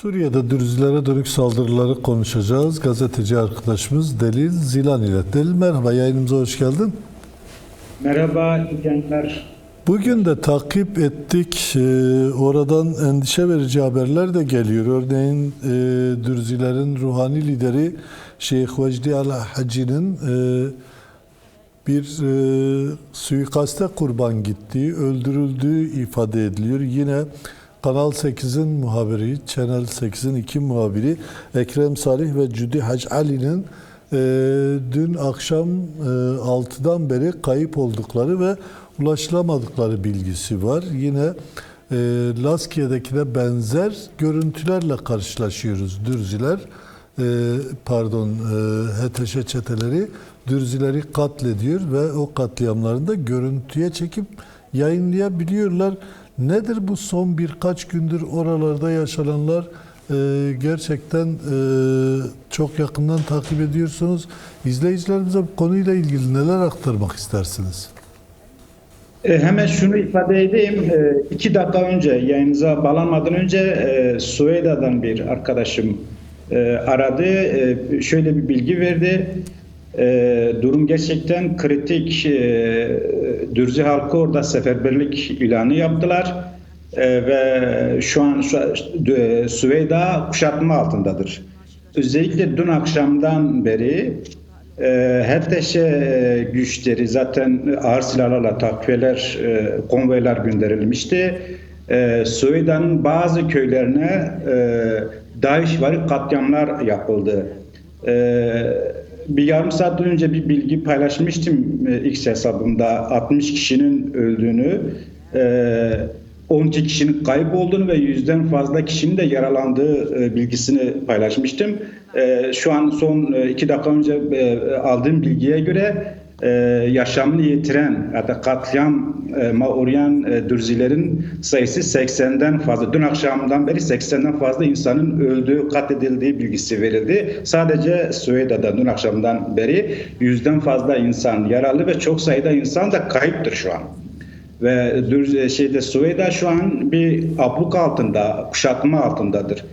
Suriye'de Dürüzlere dönük saldırıları konuşacağız. Gazeteci arkadaşımız Delil Zilan ile. Delil merhaba, yayınımıza hoş geldin. Merhaba, iyi günler. Bugün de takip ettik. Ee, oradan endişe verici haberler de geliyor. Örneğin e, Dürzilerin ruhani lideri Şeyh Vecdi Al-Hacı'nın e, bir e, suikaste kurban gittiği, öldürüldüğü ifade ediliyor. Yine Kanal 8'in muhabiri, Channel 8'in iki muhabiri Ekrem Salih ve Cüdi Hac Ali'nin e, dün akşam e, 6'dan beri kayıp oldukları ve ulaşılamadıkları bilgisi var. Yine e, Laskiye'dekine benzer görüntülerle karşılaşıyoruz Dürziler e, pardon e, HTŞ çeteleri Dürzileri katlediyor ve o katliamlarını da görüntüye çekip yayınlayabiliyorlar. Nedir bu son birkaç gündür oralarda yaşananlar? E, gerçekten e, çok yakından takip ediyorsunuz. İzleyicilerimize bu konuyla ilgili neler aktarmak istersiniz? E, hemen şunu ifade edeyim. E, iki dakika önce yayınıza bağlanmadan önce e, Sueda'dan bir arkadaşım e, aradı. E, şöyle bir bilgi verdi. E, durum gerçekten kritik. E, Dürzi halkı orada seferberlik ilanı yaptılar. E, ve şu an e, Süveyda kuşatma altındadır. Özellikle dün akşamdan beri e, HTŞ güçleri zaten ağır silahlarla takviyeler, e, konvoylar gönderilmişti. E, Süveyda'nın bazı köylerine e, DAEŞ varı katliamlar yapıldı. E, bir yarım saat önce bir bilgi paylaşmıştım e, X hesabımda 60 kişinin öldüğünü. E, 12 kişinin kayıp olduğunu ve yüzden fazla kişinin de yaralandığı e, bilgisini paylaşmıştım. E, Şu an son e, iki dakika önce e, aldığım bilgiye göre e, yaşamını yitiren hatta katliama uğrayan e, dürzilerin sayısı 80'den fazla. Dün akşamdan beri 80'den fazla insanın öldüğü, katledildiği bilgisi verildi. Sadece Süveyda'da dün akşamdan beri yüzden fazla insan yaralı ve çok sayıda insan da kayıptır şu an. Ve Dür- şeyde Süveyda şu an bir abluk altında, kuşatma altındadır.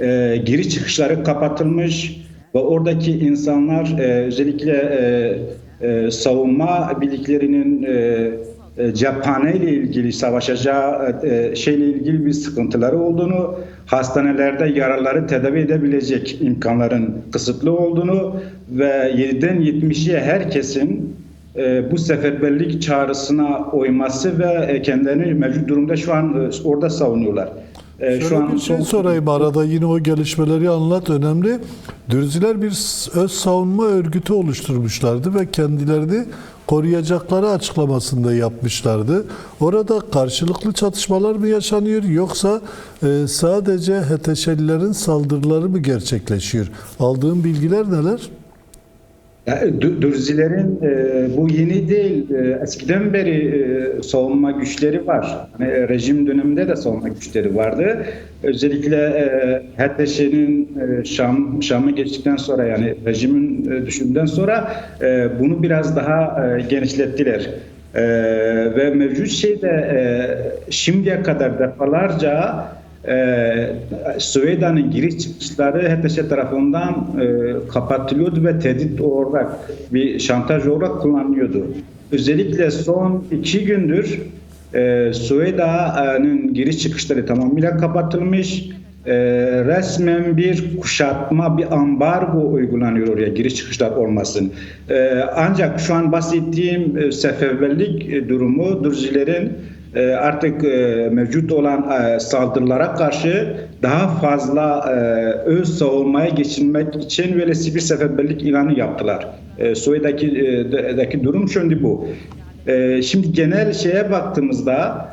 Ee, giri çıkışları kapatılmış ve oradaki insanlar e, özellikle e, e, savunma birliklerinin e, e, cephane ile ilgili savaşacağı e, şeyle ilgili bir sıkıntıları olduğunu, hastanelerde yaraları tedavi edebilecek imkanların kısıtlı olduğunu ve 7'den 70'e herkesin e, bu seferberlik çağrısına uyması ve e, kendilerini mevcut durumda şu an e, orada savunuyorlar. E, Şöyle bir şey sorayım arada yine o gelişmeleri anlat önemli. Dürziler bir öz savunma örgütü oluşturmuşlardı ve kendilerini koruyacakları açıklamasında yapmışlardı. Orada karşılıklı çatışmalar mı yaşanıyor yoksa e, sadece HTŞ'lilerin saldırıları mı gerçekleşiyor? Aldığın bilgiler neler? Yani Dü- Dürzilerin e, bu yeni değil, e, eskiden beri e, savunma güçleri var. Hani, e, rejim döneminde de savunma güçleri vardı. Özellikle e, HTŞ'nin e, Şam Şam'ı geçtikten sonra yani rejimin e, düşümünden sonra e, bunu biraz daha e, genişlettiler. E, ve mevcut şeyde e, şimdiye kadar defalarca ee, Süveyda'nın giriş çıkışları HTŞ tarafından e, kapatılıyordu ve tehdit olarak bir şantaj olarak kullanılıyordu. Özellikle son iki gündür e, Süveyda'nın giriş çıkışları tamamıyla kapatılmış. E, resmen bir kuşatma, bir ambargo uygulanıyor oraya giriş çıkışlar olmasın. E, ancak şu an bahsettiğim e, seferberlik e, durumu Dürzilerin e, artık e, mevcut olan e, saldırılara karşı daha fazla e, öz savunmaya geçirmek için böyle sivil seferberlik ilanı yaptılar. Suriye'deki de- deki durum şimdi bu. Şimdi genel şeye baktığımızda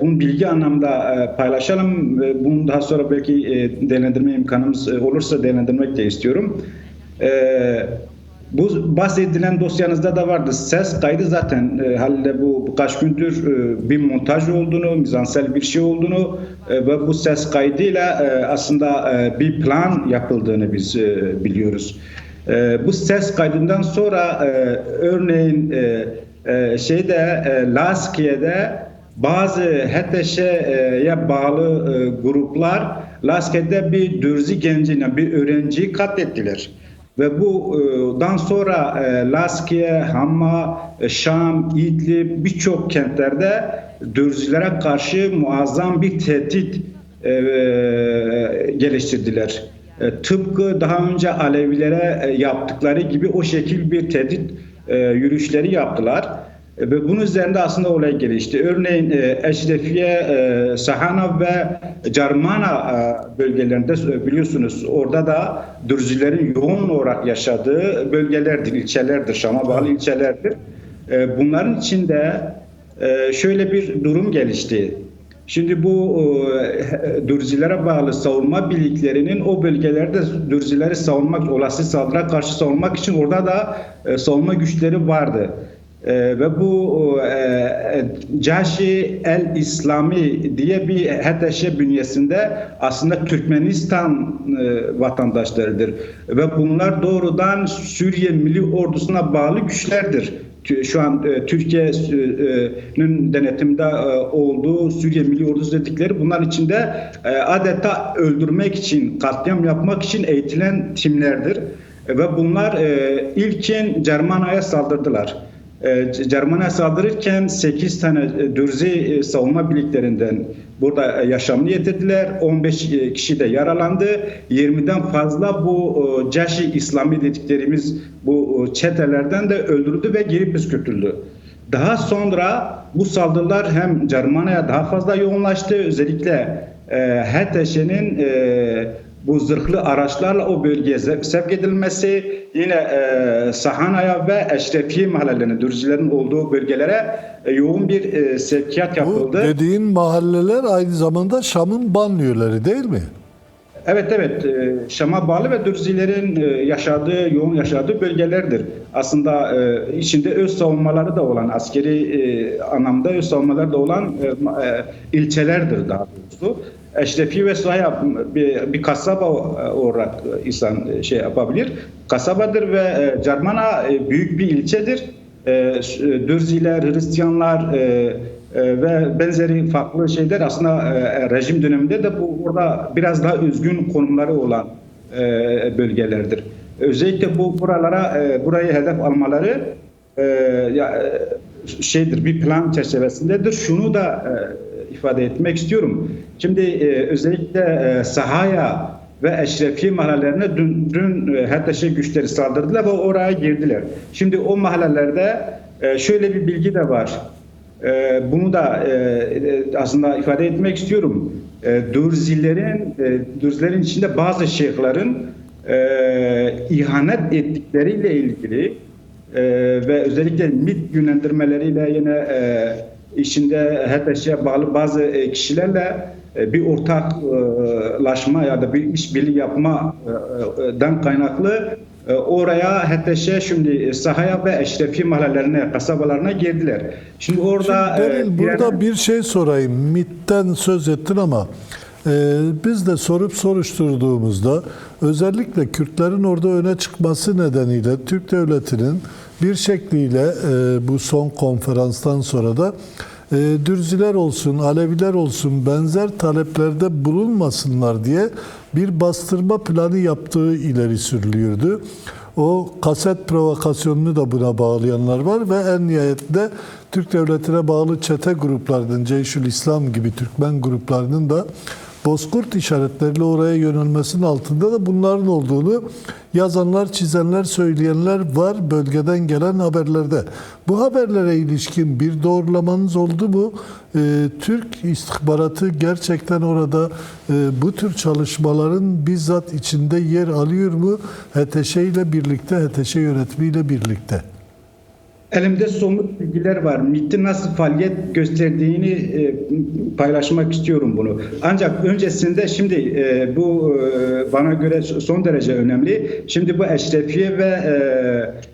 bunu bilgi anlamda paylaşalım. Bunu daha sonra belki değerlendirme imkanımız olursa değerlendirmek de istiyorum. Bu bahsedilen dosyanızda da vardı. Ses kaydı zaten e, halde bu birkaç gündür e, bir montaj olduğunu, mizansel bir şey olduğunu e, ve bu ses kaydıyla e, aslında e, bir plan yapıldığını biz e, biliyoruz. E, bu ses kaydından sonra e, örneğin e, e, şeyde e, Laskiye'de bazı HTŞ'ye bağlı e, gruplar Lasket'te bir dürzi gencini, bir öğrenciyi katlettiler. Ve bundan sonra e, Laskiye, Hamma, e, Şam, İdlib birçok kentlerde dürzilere karşı muazzam bir tehdit e, geliştirdiler. E, tıpkı daha önce Alevilere e, yaptıkları gibi o şekil bir tehdit e, yürüyüşleri yaptılar. E, Ve bunun üzerinde aslında olay gelişti. Örneğin e, Eşrefiye, e, Sahana ve Carmana bölgelerinde biliyorsunuz orada da Dürzilerin yoğun olarak yaşadığı bölgelerdir, ilçelerdir, Şam'a bağlı ilçelerdir. Bunların içinde şöyle bir durum gelişti. Şimdi bu e, Dürzilere bağlı savunma birliklerinin o bölgelerde Dürzileri savunmak, olası saldırıya karşı savunmak için orada da savunma güçleri vardı. E, ve bu e, Caşi el İslami diye bir HTŞ bünyesinde aslında Türkmenistan e, vatandaşlarıdır. Ve bunlar doğrudan Suriye Milli Ordusu'na bağlı güçlerdir. Şu an e, Türkiye'nin denetimde e, olduğu Suriye Milli Ordusu dedikleri bunlar içinde e, adeta öldürmek için, katliam yapmak için eğitilen timlerdir. E, Ve bunlar e, ilkin Cermana'ya saldırdılar. E, C- Cermana'ya saldırırken 8 tane e, Dürzi e, savunma birliklerinden burada e, yaşamını yitirdiler. 15 e, kişi de yaralandı. 20'den fazla bu Caşi İslami dediklerimiz bu çetelerden de öldürüldü ve geri püskürtüldü. Daha sonra bu saldırılar hem Cermana'ya daha fazla yoğunlaştı. Özellikle e, HTŞ'nin bu zırhlı araçlarla o bölgeye sevk edilmesi yine e, Sahana'ya ve Eşrefiye mahallelerine, Dürzilerin olduğu bölgelere e, yoğun bir e, sevkiyat Bu yapıldı. dediğin mahalleler aynı zamanda Şam'ın banliyöleri değil mi? Evet evet e, Şam'a bağlı ve Dürzilerin e, yaşadığı, yoğun yaşadığı bölgelerdir. Aslında e, içinde öz savunmaları da olan, askeri anlamda öz savunmaları da olan ilçelerdir daha doğrusu. Eşrefi ve Sahaya bir, bir kasaba olarak insan e, şey yapabilir. Kasabadır ve e, Cermana e, büyük bir ilçedir. Dürziler, Hristiyanlar ve benzeri farklı şeyler aslında rejim döneminde de bu orada biraz daha üzgün konumları olan bölgelerdir. Özellikle bu buralara burayı hedef almaları şeydir bir plan çerçevesindedir. Şunu da ifade etmek istiyorum. Şimdi e, özellikle e, Sahaya ve Eşrefi mahallelerine dün, dün e, HTŞ güçleri saldırdılar ve oraya girdiler. Şimdi o mahallelerde e, şöyle bir bilgi de var. E, bunu da e, e, aslında ifade etmek istiyorum. E, Dürzilerin, e, Dürzilerin içinde bazı şeyhlerin e, ihanet ettikleriyle ilgili e, ve özellikle MİT yönlendirmeleriyle yine e, içinde HTŞ'ye bağlı bazı e, kişilerle e, bir ortaklaşma ya da bir işbirliği yapmadan kaynaklı e, oraya HTŞ şimdi sahaya ve eşrefi mahallelerine, kasabalarına girdiler. Şimdi orada Şimdi Beril, e, burada diğer- bir şey sorayım. MIT'ten söz ettin ama e, biz de sorup soruşturduğumuzda özellikle Kürtlerin orada öne çıkması nedeniyle Türk devletinin bir şekliyle e, bu son konferanstan sonra da e, Dürziler olsun, Aleviler olsun benzer taleplerde bulunmasınlar diye bir bastırma planı yaptığı ileri sürülüyordu. O kaset provokasyonunu da buna bağlayanlar var ve en nihayetinde Türk devletine bağlı çete gruplarının, Ceyşül İslam gibi Türkmen gruplarının da Bozkurt işaretleriyle oraya yönelmesinin altında da bunların olduğunu yazanlar, çizenler, söyleyenler var bölgeden gelen haberlerde. Bu haberlere ilişkin bir doğrulamanız oldu mu? Ee, Türk istihbaratı gerçekten orada e, bu tür çalışmaların bizzat içinde yer alıyor mu? HTŞ ile birlikte, HTŞ yönetimiyle birlikte. Elimde somut bilgiler var. MİT'in nasıl faaliyet gösterdiğini e, paylaşmak istiyorum bunu. Ancak öncesinde şimdi e, bu e, bana göre son derece önemli. Şimdi bu Eşrefiye ve e,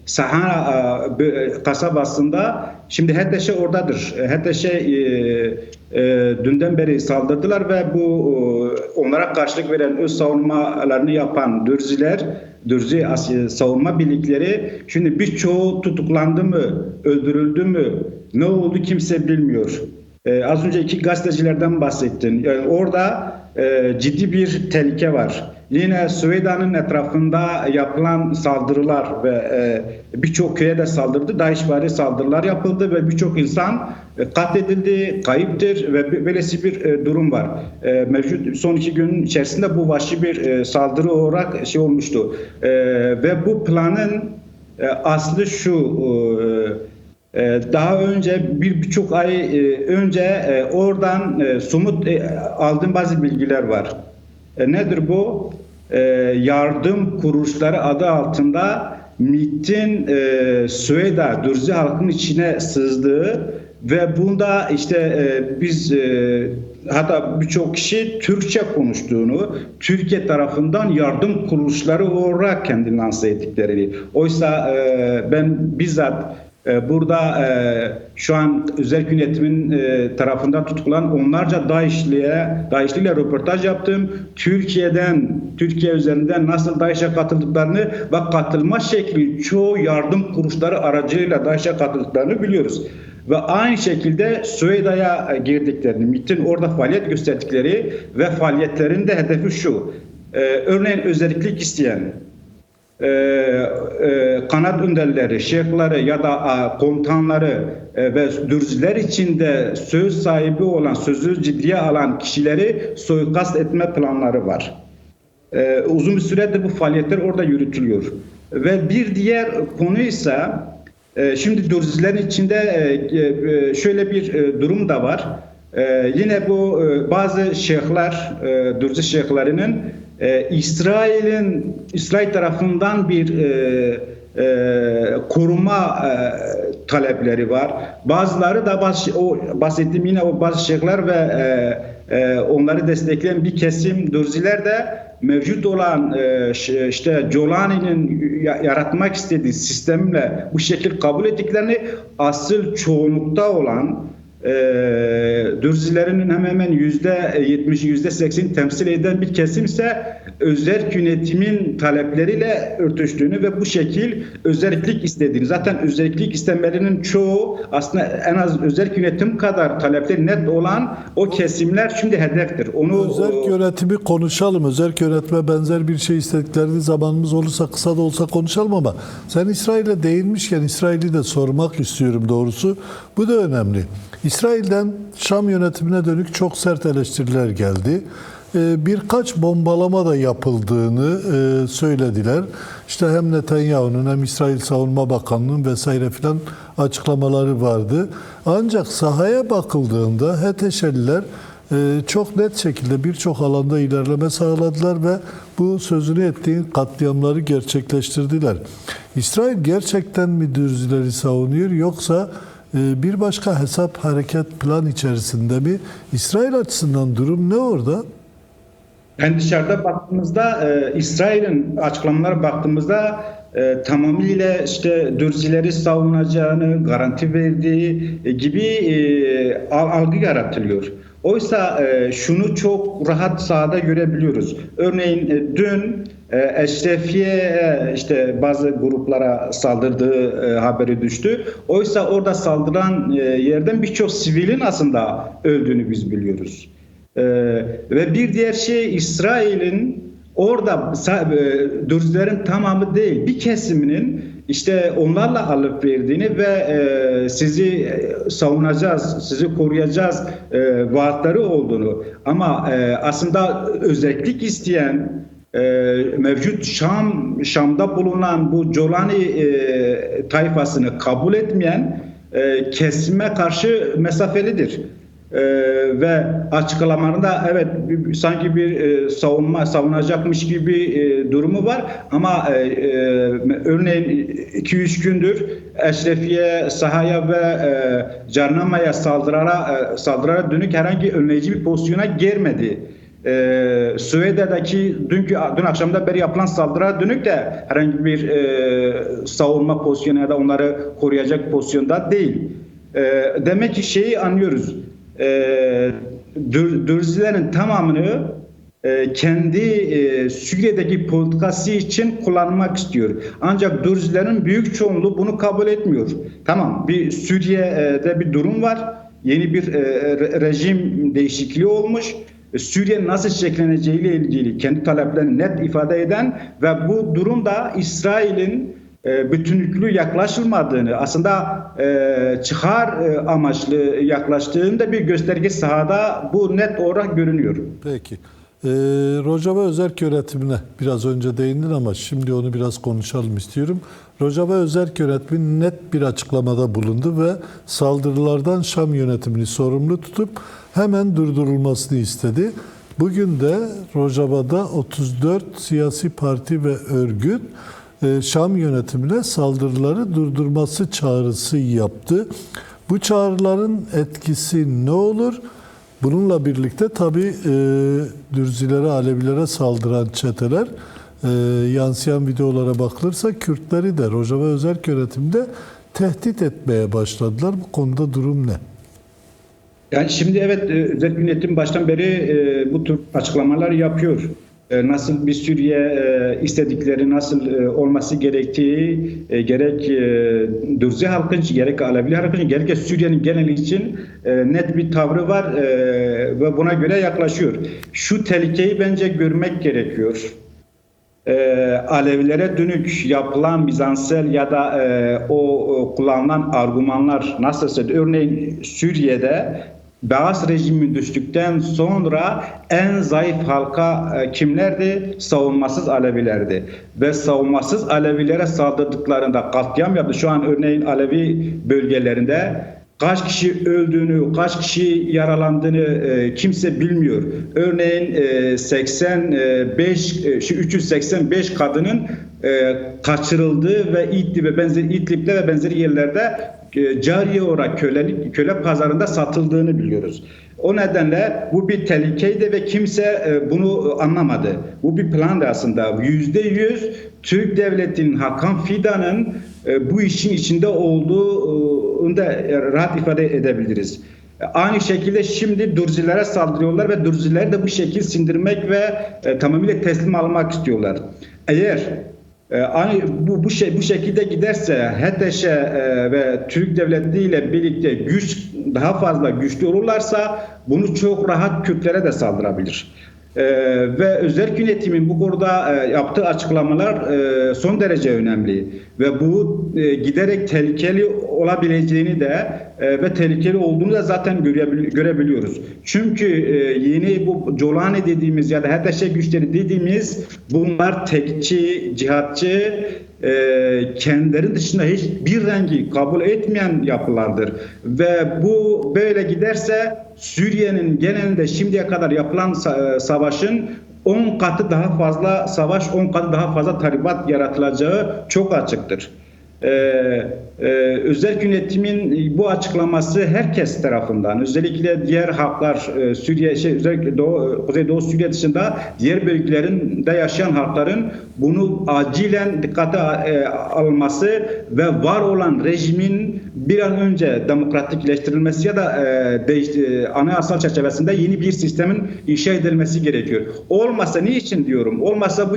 Sahara e, kasabasında şimdi HTŞ oradadır. HTŞ e, e, dünden beri saldırdılar ve bu e, onlara karşılık veren öz savunmalarını yapan Dürziler Dürzi savunma birlikleri şimdi birçoğu tutuklandı mı, öldürüldü mü, ne oldu kimse bilmiyor. Ee, az önce iki gazetecilerden bahsettin. Yani orada e, ciddi bir tehlike var. Yine Süveyda'nın etrafında yapılan saldırılar ve e, birçok köye de saldırdı. DAEŞ saldırılar yapıldı ve birçok insan e, katledildi, kayıptır ve böylesi bir e, durum var. Mevcut son iki gün içerisinde bu vahşi bir saldırı olarak şey olmuştu. Ve bu planın aslı şu daha önce bir birçok ay önce oradan somut aldığım bazı bilgiler var. Nedir bu? E, yardım kuruluşları adı altında MİT'in e, Süveyda Dürzi halkının içine sızdığı ve bunda işte e, biz e, hatta birçok kişi Türkçe konuştuğunu, Türkiye tarafından yardım kuruluşları olarak kendini lanse ettiklerini. Oysa e, ben bizzat burada e, şu an özel yönetimin e, tarafından tutulan onlarca DAEŞ'liye, DAEŞ'liyle röportaj yaptım. Türkiye'den, Türkiye üzerinden nasıl DAEŞ'e katıldıklarını ve katılma şekli çoğu yardım kuruluşları aracılığıyla DAEŞ'e katıldıklarını biliyoruz. Ve aynı şekilde Süveyda'ya girdiklerini, MİT'in orada faaliyet gösterdikleri ve faaliyetlerin de hedefi şu. E, örneğin özellik isteyen, e, e, kanat önderleri, şeyhleri ya da komutanları e, ve dürziler içinde söz sahibi olan, sözü ciddiye alan kişileri suikast etme planları var. Uzun bir süredir bu faaliyetler orada yürütülüyor. Ve bir diğer konu ise şimdi dürzilerin içinde şöyle bir durum da var. E, yine bu e, bazı şeyhler, e, dürzi şeyhlerinin e, İsrail'in İsrail tarafından bir e, e, koruma e, talepleri var. Bazıları da bazı, o bahsettiğim yine o bazı şeyhler ve e, e, onları destekleyen bir kesim dürziler de mevcut olan e, işte Jolani'nin ya- yaratmak istediği sistemle bu şekil kabul ettiklerini asıl çoğunlukta olan e, dürzilerinin hemen hemen yüzde 70 yüzde 80 temsil eden bir kesim ise özel yönetimin talepleriyle örtüştüğünü ve bu şekil özellik istediğini zaten özellik istemelerinin çoğu aslında en az özel yönetim kadar talepleri net olan o kesimler şimdi hedeftir. Onu Özel yönetimi konuşalım. Özel yönetime benzer bir şey istediklerini zamanımız olursa kısa da olsa konuşalım ama sen İsrail'e değinmişken İsrail'i de sormak istiyorum doğrusu. Bu da önemli. İsrail'den Şam yönetimine dönük çok sert eleştiriler geldi. Ee, Birkaç bombalama da yapıldığını e, söylediler. İşte hem Netanyahu'nun hem İsrail Savunma Bakanı'nın vesaire filan açıklamaları vardı. Ancak sahaya bakıldığında HTŞ'liler e, çok net şekilde birçok alanda ilerleme sağladılar ve bu sözünü ettiğin katliamları gerçekleştirdiler. İsrail gerçekten mi Dürzileri savunuyor yoksa bir başka hesap hareket plan içerisinde mi? İsrail açısından durum ne orada? Yani dışarıda baktığımızda e, İsrail'in açıklamalara baktığımızda e, tamamıyla işte dürzileri savunacağını garanti verdiği e, gibi e, al- algı yaratılıyor. Oysa e, şunu çok rahat sahada görebiliyoruz. Örneğin e, dün Eşrefiye e, işte bazı gruplara saldırdığı e, haberi düştü. Oysa orada saldıran e, yerden birçok sivilin aslında öldüğünü biz biliyoruz. Ve bir diğer şey İsrail'in orada e, Dürzilerin tamamı değil bir kesiminin işte onlarla alıp verdiğini ve e, sizi e, savunacağız, sizi koruyacağız e, vaatleri olduğunu ama e, aslında özellik isteyen e, mevcut Şam Şam'da bulunan bu Jolani e, tayfasını kabul etmeyen e, kesime karşı mesafelidir. Ee, ve açıklamalarında evet sanki bir e, savunma savunacakmış gibi e, durumu var ama e, e, örneğin 2-3 gündür Eşrefiye, Sahaya ve e, Carnama'ya saldırara, e, saldırara dönük herhangi önleyici bir pozisyona girmedi. Ee, Süveyde'deki dünkü dün akşamda beri yapılan saldırıya dönük de herhangi bir e, savunma pozisyonu ya da onları koruyacak pozisyonda değil. Ee, demek ki şeyi anlıyoruz. Ee, dür, dürzilerin tamamını e, kendi e, Suriye'deki politikası için kullanmak istiyor. Ancak Dürzilerin büyük çoğunluğu bunu kabul etmiyor. Tamam bir Suriye'de bir durum var. Yeni bir e, re- rejim değişikliği olmuş. E, Suriye'nin nasıl şekilleneceğiyle ilgili kendi taleplerini net ifade eden ve bu durumda İsrail'in e, bütünlüklü yaklaşılmadığını aslında e, çıkar amaçlı yaklaştığında bir gösterge sahada bu net olarak görünüyor. Peki. Ee, Rojava Özerk yönetimine biraz önce değindin ama şimdi onu biraz konuşalım istiyorum. Rojava Özerk yönetimi net bir açıklamada bulundu ve saldırılardan Şam yönetimini sorumlu tutup hemen durdurulmasını istedi. Bugün de Rojava'da 34 siyasi parti ve örgüt e, Şam yönetimine saldırıları durdurması çağrısı yaptı. Bu çağrıların etkisi ne olur? Bununla birlikte tabii e, Dürzilere, Alevilere saldıran çeteler e, yansıyan videolara bakılırsa Kürtleri de Rojava Özerk yönetimde tehdit etmeye başladılar. Bu konuda durum ne? Yani şimdi evet e, özel yönetim baştan beri e, bu tür açıklamalar yapıyor. E, Nasıl bir Suriye e, istedikleri nasıl e, olması gerektiği gerek Dürzi halkın için gerek Alevi halkın için gerek Suriye'nin geneli için net bir tavrı var ve buna göre yaklaşıyor. Şu tehlikeyi bence görmek gerekiyor. e, Alevilere dönük yapılan Bizansel ya da o, kullanılan argümanlar nasılsa örneğin Suriye'de Baas rejimi düştükten sonra en zayıf halka e, kimlerdi? Savunmasız Alevilerdi. Ve savunmasız Alevilere saldırdıklarında katliam yaptı. Şu an örneğin Alevi bölgelerinde Kaç kişi öldüğünü, kaç kişi yaralandığını e, kimse bilmiyor. Örneğin e, 85, e, şu 385 kadının e, kaçırıldığı ve İdlib ve benzeri İdlib'de ve benzeri yerlerde e, cariye olarak kölelik, köle pazarında satıldığını biliyoruz. O nedenle bu bir tehlikeydi ve kimse e, bunu anlamadı. Bu bir plandı aslında. Yüzde yüz Türk devletinin Hakan Fidan'ın e, bu işin içinde olduğunu da rahat ifade edebiliriz. Aynı şekilde şimdi Dürzilere saldırıyorlar ve Dürzileri de bu şekil sindirmek ve e, tamamıyla teslim almak istiyorlar. Eğer e, aynı bu bu şey bu şekilde giderse HTŞ e, ve Türk devleti ile birlikte güç daha fazla güçlü olurlarsa bunu çok rahat Kürtlere de saldırabilir. Ee, ve özel yönetimin bu konuda e, yaptığı açıklamalar e, son derece önemli ve bu e, giderek tehlikeli olabileceğini de e, ve tehlikeli olduğunu da zaten görebil- görebiliyoruz. Çünkü e, yeni bu Colani dediğimiz ya da HTŞ güçleri dediğimiz bunlar tekçi, cihatçı e, kendileri dışında hiçbir rengi kabul etmeyen yapılardır. Ve bu böyle giderse Suriye'nin genelinde şimdiye kadar yapılan e, savaşın 10 katı daha fazla savaş, 10 katı daha fazla talibat yaratılacağı çok açıktır. Ee, e, özel yönetimin bu açıklaması herkes tarafından özellikle diğer halklar e, Suriye şey, özellikle Doğu, Kuzeydoğu Suriye dışında diğer bölgelerinde yaşayan halkların bunu acilen dikkate e, alınması ve var olan rejimin bir an önce demokratikleştirilmesi ya da e, değiş, e, anayasal çerçevesinde yeni bir sistemin inşa edilmesi gerekiyor. Olmasa niçin diyorum? Olmasa bu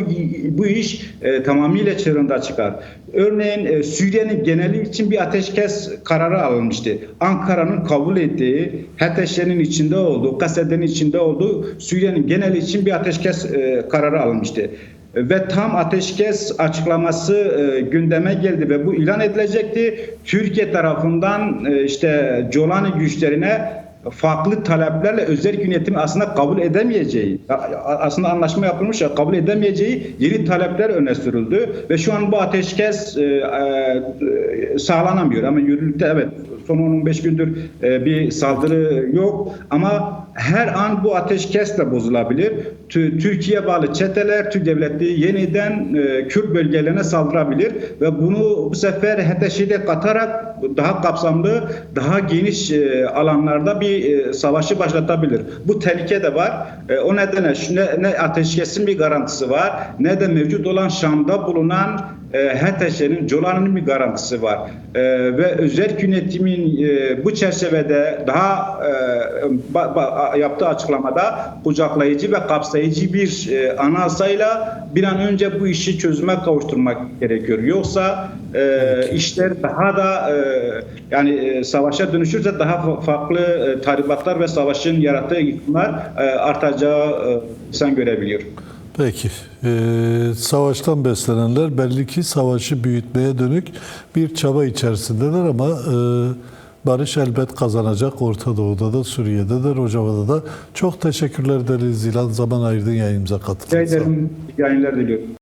bu iş e, tamamıyla çığırında çıkar. Örneğin e, Suriye'nin geneli için bir ateşkes kararı alınmıştı. Ankara'nın kabul ettiği, HTŞ'nin içinde olduğu, KSD'nin içinde olduğu Suriye'nin geneli için bir ateşkes e, kararı alınmıştı ve tam ateşkes açıklaması e, gündeme geldi ve bu ilan edilecekti. Türkiye tarafından e, işte Colani güçlerine farklı taleplerle özel yönetimi aslında kabul edemeyeceği, aslında anlaşma yapılmış ya kabul edemeyeceği yeni talepler öne sürüldü ve şu an bu ateşkes e, e, sağlanamıyor. Ama yürürlükte evet son 10-15 gündür e, bir saldırı yok ama her an bu ateşkes de bozulabilir. Tü- Türkiye bağlı çeteler, Türk devleti yeniden e, Kürt bölgelerine saldırabilir ve bunu bu sefer HTŞ'de katarak daha kapsamlı, daha geniş e, alanlarda bir e, savaşı başlatabilir. Bu tehlike de var. O nedenle ne ateşkesin bir garantisi var ne de mevcut olan Şam'da bulunan e, şeyin Colan'ın bir garantisi var. E, ve özel yönetimin e, bu çerçevede daha e, ba- ba- yaptığı açıklamada kucaklayıcı ve kapsayıcı bir e, anayasayla bir an önce bu işi çözüme kavuşturmak gerekiyor. Yoksa e, işler daha da e, yani e, savaşa dönüşürse daha fa- farklı e, tahribatlar ve savaşın yarattığı yıkımlar e, artacağı e, insan görebiliyor. Peki. Ee, savaştan beslenenler belli ki savaşı büyütmeye dönük bir çaba içerisindeler ama e, barış elbet kazanacak Orta Doğu'da da Suriye'de de Rojava'da da. Çok teşekkürler Deniz Zilan. Zaman ayırdın yayınımıza Rica katıldın. Ol. ederim. Yayınlar diliyorum.